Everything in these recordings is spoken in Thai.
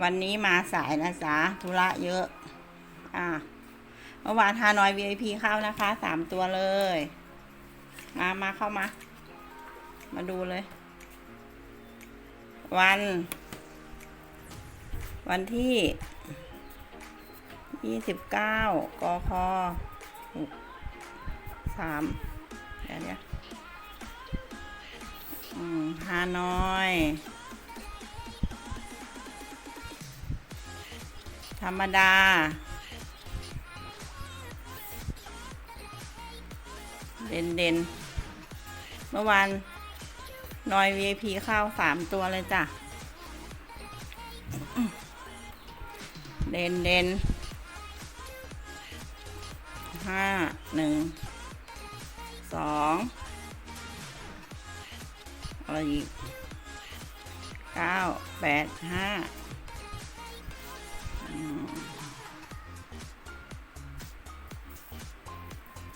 วันนี้มาสายนะจ๊ะธุระเยอะ อะเมื่อวานฮานอย VIP เข้านะคะสามตัวเลย มามาเข้ามา มาดูเลย วัน วันที่ยี่สิบเก้ากคสามเดี๋ยวเนี้ยอืมฮานอย ธรรมดา เด่นเด่นเมื่อวานนอย VIP เข้าสามตัวเลยจ้ะ เด่นเด่นห้าหนึ่งสองอะไรอีกเก้าแปดห้า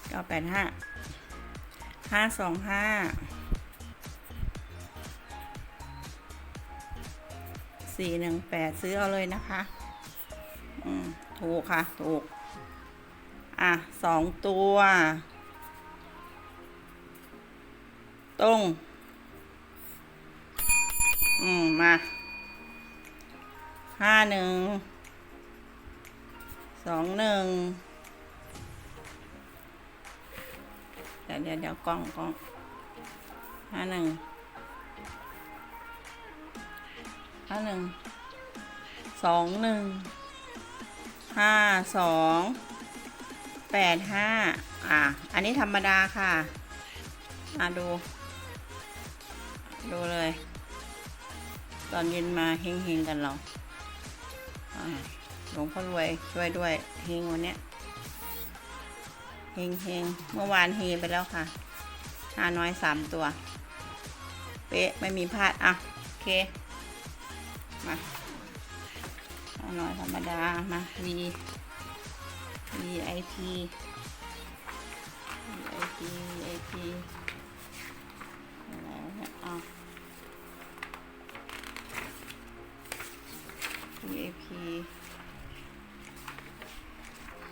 เก้าแปดห้าห้าสองห้าสี่หนึ่งแปดซื้อเอาเลยนะคะ อืม ถูกค่ะ ถูก อะสองตัว ตรง อืม มาห้าหนึ่ง สองหนึ่งเดี๋ยวเดี๋ยวเดี๋ยวกล้องกล้องห้าหนึ่งห้าหนึ่งสองหนึ่งห้าสองแปดห้าอะ อันนี้ธรรมดาค่ะ อะ ดู ดูเลย ตอนเย็นมาเฮงๆกันเราอะ หลวงพ่อรวยช่วยด้วยเฮงวันเนี้ยเฮงเฮงเมื่อวานเฮไปแล้วค่ะหาน้อยสามตัว เป๊ะไม่มีพลาด อะ โอเค มาเอาน่อยธรรมดา มา V VIP VIP VIP อะไรวะเนี่ยเอา VIP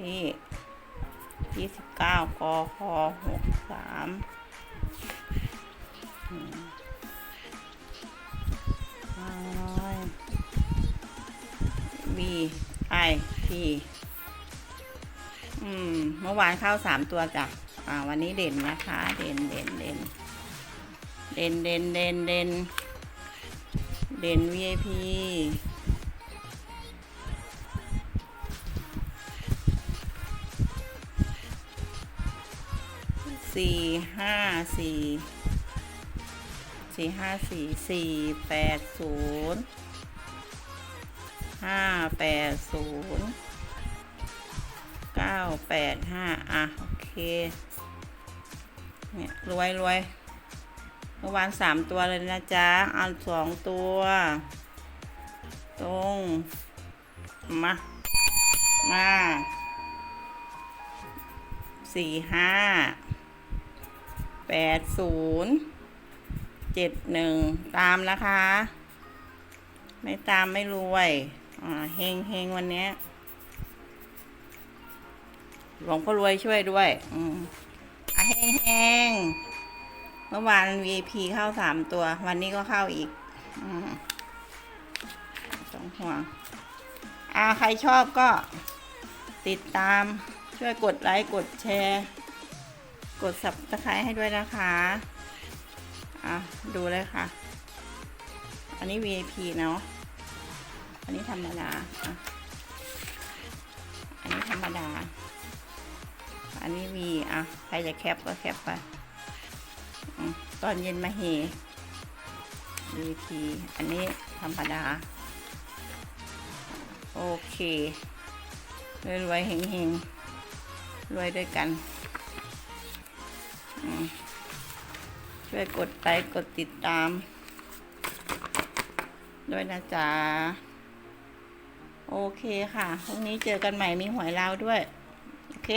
ที่ยี่สิบเก้ากคหกสามห้าร้อย B I P อืม เมื่อวานเข้าสามตัวจ้ะ อ่า วันนี้เด่นนะคะ เด่นเด่นเด่นเด่นเด่นเด่นเด่นเด่น VIP สี่ห้าสี่สี่ห้าสี่สี่แปดศูนย์ห้าแปดศูนย์เก้าแปดห้าอะ โอเค เนี่ย รวยรวยเมื่อวานสามตัวเลยนะจ๊ะเอาสองตัว ตรง มา มาสี่ห้า แปดศูนย์เจ็ดหนึ่งตามนะคะ ไม่ตามไม่รวยอ่าเฮงเฮงวันนี้หลวงพ่อรวยช่วยด้วย อืมอะเฮงเฮงเมื่อวาน VIP เข้าสามตัว วันนี้ก็เข้าอีก อืมสองห่วงอ่าใครชอบก็ติดตามช่วยกดไลค์ กดแชร์ กด subscribe ให้ด้วยนะคะ อะ ดูเลยค่ะ อันนี้ VIP เนาะ อันนี้ธรรมดา อะ อันนี้ธรรมดา อันนี้ V อะ ใครจะแคปก็แคปไปอตอนเย็นมาเฮ VIP อันนี้ธรรมดา โอเครวยรวยๆเฮงเฮงๆรวยด้วยกัน ช่วยกดไลค์กดติดตาม ด้วยนะจ๊ะ โอเคค่ะพรุ่งนี้เจอกันใหม่มีหวยลาวด้วย โอเค